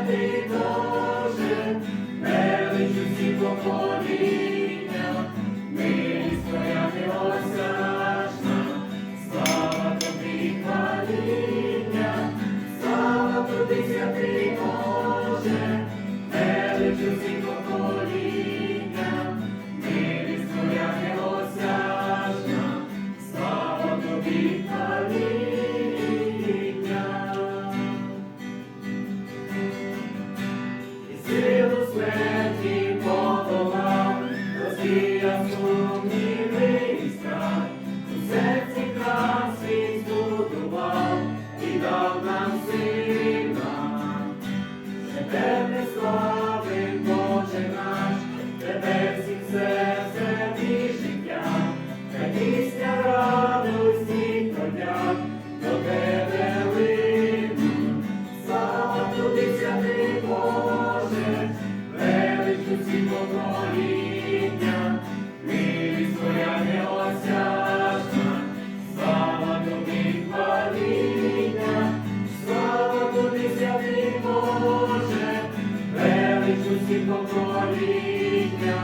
святий Боже, велич всі покоління, милість твоя неосяжна, слава тобі хваління, слава тобі святий Боже, велич усі покоління. Усі покоління,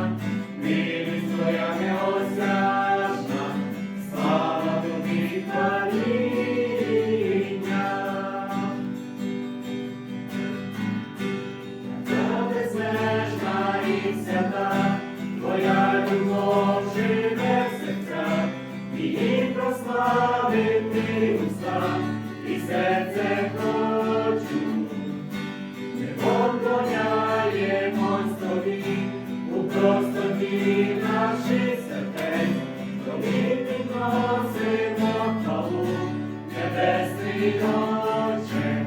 милість твоя неосяжна, слава тобі, хваління. Та безмежна і свята, Твоя любов живе в серцях, її прославити уста, і серце наших сердець, тобі підносимо хвалу, небесний Отче,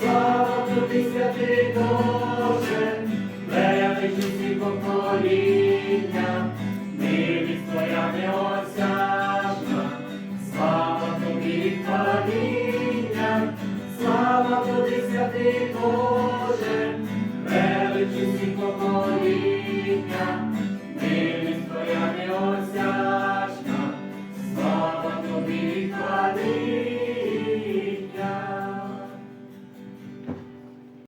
слава тобі, святий Боже, велич покоління, милість твоя неосяжна, слава тобі, хваління, слава тобі, святий Боже.